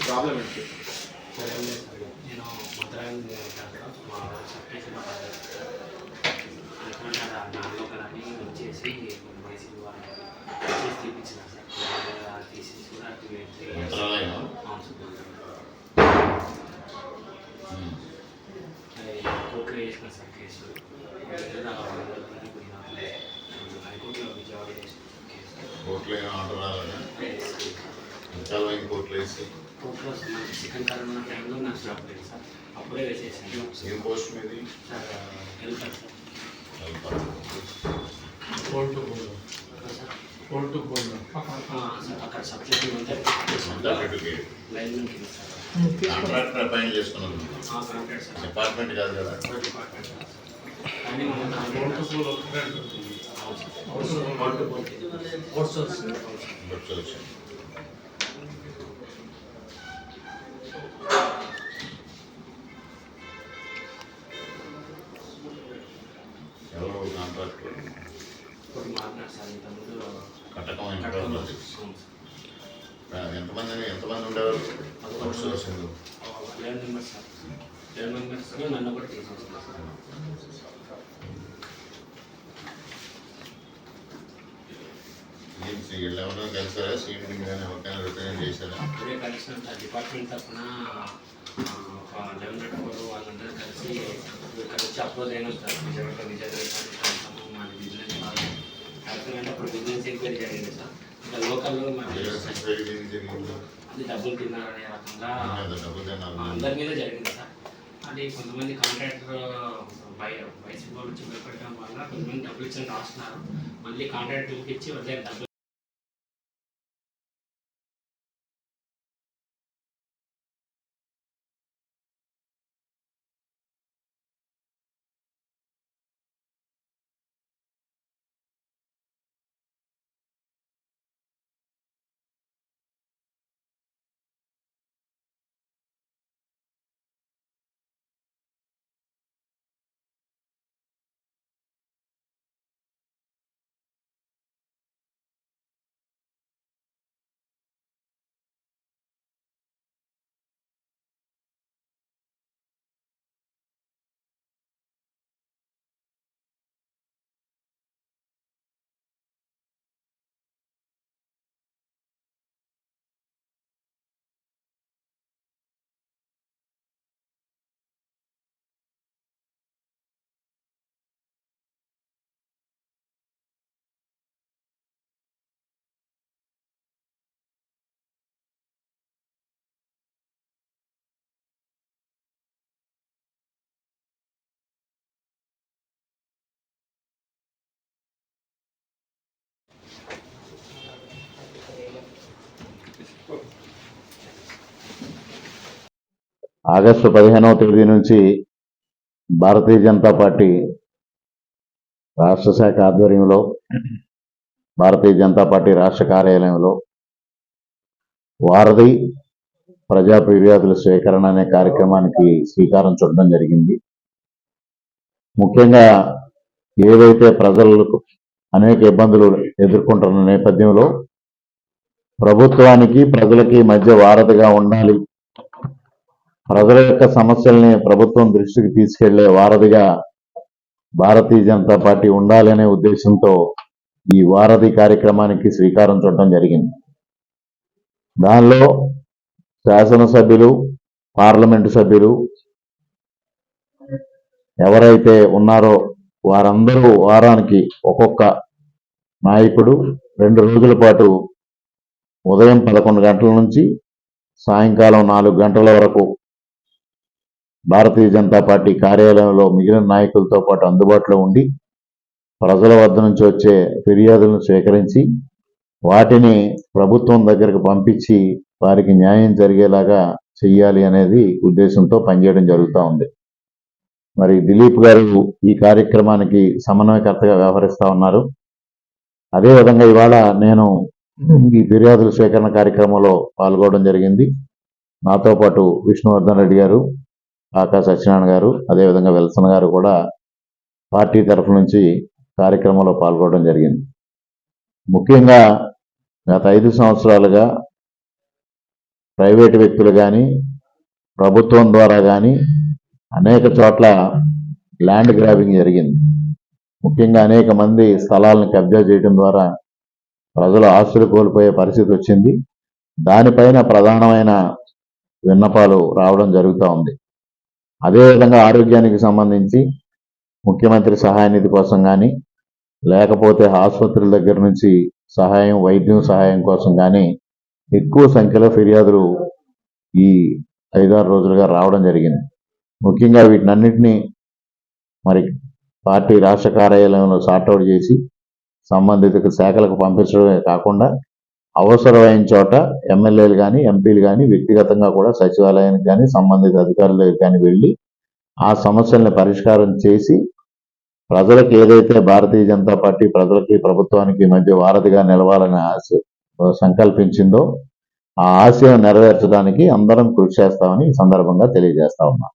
Problem ఏంటి నేను మధురాయి మా సర్టిఫికేషన్ ఎందుకంటే నాలుగు వచ్చేసి తీపించిన సార్ కూడా అవును సార్ కేసు హైకోర్టులో విజయవాడ కోర్టులో చాలా కోర్టులో వేసి కోర్టులో మనకి సెకండ్ టర్మ్ ఉన్న టైంలో నాకు జాబ్ లేదు సార్ అప్పుడే వేసేసాను ఏం పోస్ట్ మీది? సార్ వెళ్తాను సార్ కోర్టు కోర్టు ఆ, సార్ అక్కడ సబ్జెక్ట్ ఉంటే కాంట్రాక్టర్ కాంట్రాక్ట్ సార్ డిపార్ట్మెంట్ కాదు కదా ఒక డిపార్ట్మెంట్ మారినారు సార్ ఇంతకుముందు కట్టకం సార్. ఎంతమంది ఎంతమంది ఉండేవారు? లెవెన్ మెంబర్స్ సార్ లెవెన్ నన్ను కూడా తీసేస్తున్నారు సార్ వీళ్ళు ఎవరైనా కలిసారా సీఎం కానీ ఎవరికైనా రిప్రజెంట్ చేశారా కలిసిన సార్ డిపార్ట్మెంట్ తరఫున లెవెన్ నెట్ ఫోర్ వాళ్ళందరూ కలిసి ఇక్కడ వచ్చి అప్రోచ్ అయినా సార్ విజయవాడ విజయవాడ. యాక్చువల్గా అప్పుడు బిజినెస్ ఎంక్వైరీ జరిగింది సార్ ఇంకా లోకల్లో మన అది డబ్బులు తిన్నారనే రకంగా డబ్బులు అందరి మీద జరిగింది సార్ అది కొంతమంది కాంట్రాక్టర్ బై వైసీపీ వాళ్ళు వచ్చి భయపెట్టడం వల్ల కొంతమంది డబ్బులు ఇచ్చిన రాస్తున్నారు మళ్ళీ కాంట్రాక్టర్కి ఇచ్చి వదిలే డబ్బులు ఆగస్టు పదిహేనవ తేదీ నుంచి భారతీయ జనతా పార్టీ రాష్ట్ర శాఖ ఆధ్వర్యంలో భారతీయ జనతా పార్టీ రాష్ట్ర కార్యాలయంలో వారధి ప్రజా ఫిర్యాదుల స్వీకరణ అనే కార్యక్రమానికి శ్రీకారం చుట్టడం జరిగింది. ముఖ్యంగా ఏవైతే ప్రజలకు అనేక ఇబ్బందులు ఎదుర్కొంటున్న నేపథ్యంలో ప్రభుత్వానికి ప్రజలకి మధ్య వారధిగా ఉండాలి ప్రజల యొక్క సమస్యల్ని ప్రభుత్వం దృష్టికి తీసుకెళ్ళే వారధిగా భారతీయ జనతా పార్టీ ఉండాలనే ఉద్దేశంతో ఈ వారధి కార్యక్రమానికి శ్రీకారం చుట్టడం జరిగింది. దానిలో శాసనసభ్యులు పార్లమెంటు సభ్యులు ఎవరైతే ఉన్నారో వారందరూ వారానికి ఒక్కొక్క నాయకుడు రెండు రోజుల పాటు ఉదయం పదకొండు గంటల నుంచి సాయంకాలం నాలుగు గంటల వరకు భారతీయ జనతా పార్టీ కార్యాలయంలో మిగిలిన నాయకులతో పాటు అందుబాటులో ఉండి ప్రజల వద్ద నుంచి వచ్చే ఫిర్యాదులను స్వీకరించి వాటిని ప్రభుత్వం దగ్గరకు పంపించి వారికి న్యాయం జరిగేలాగా చెయ్యాలి అనేది ఉద్దేశంతో పనిచేయడం జరుగుతూ ఉంది. మరి దిలీప్ గారు ఈ కార్యక్రమానికి సమన్వయకర్తగా వ్యవహరిస్తూ ఉన్నారు. అదేవిధంగా ఇవాళ నేను ఈ ఫిర్యాదుల స్వీకరణ కార్యక్రమంలో పాల్గొనడం జరిగింది. నాతో పాటు విష్ణువర్ధన్ రెడ్డి గారు ఆకా సత్యనారాయణ గారు అదేవిధంగా విల్సన్ గారు కూడా పార్టీ తరఫు నుంచి కార్యక్రమంలో పాల్గొనడం జరిగింది. ముఖ్యంగా గత ఐదు సంవత్సరాలుగా ప్రైవేటు వ్యక్తులు కానీ ప్రభుత్వం ద్వారా కానీ అనేక చోట్ల ల్యాండ్ గ్రాబింగ్ జరిగింది. ముఖ్యంగా అనేక మంది స్థలాలను కబ్జా చేయడం ద్వారా ప్రజలు ఆస్తులు కోల్పోయే పరిస్థితి వచ్చింది. దానిపైన ప్రధానమైన విన్నపాలు రావడం జరుగుతూ ఉంది. అదేవిధంగా ఆరోగ్యానికి సంబంధించి ముఖ్యమంత్రి సహాయ నిధి కోసం కానీ లేకపోతే ఆసుపత్రుల దగ్గర నుంచి సహాయం వైద్యం సహాయం కోసం కానీ ఎక్కువ సంఖ్యలో ఫిర్యాదులు ఈ ఐదారు రోజులుగా రావడం జరిగింది. ముఖ్యంగా వీటినన్నింటినీ మరి పార్టీ రాష్ట్ర కార్యాలయంలో సార్ట్అవుట్ చేసి సంబంధిత శాఖలకు పంపించడమే కాకుండా అవసరమైన చోట ఎమ్మెల్యేలు కానీ ఎంపీలు కానీ వ్యక్తిగతంగా కూడా సచివాలయానికి కానీ సంబంధిత అధికారులకు కానీ వెళ్ళి ఆ సమస్యల్ని పరిష్కారం చేసి ప్రజలకు ఏదైతే భారతీయ జనతా పార్టీ ప్రజలకి ప్రభుత్వానికి మధ్య వారధిగా నిలవాలని ఆశ సంకల్పించిందో ఆ ఆశయం నెరవేర్చడానికి అందరం కృషి చేస్తామని ఈ సందర్భంగా తెలియజేస్తా ఉన్నాం.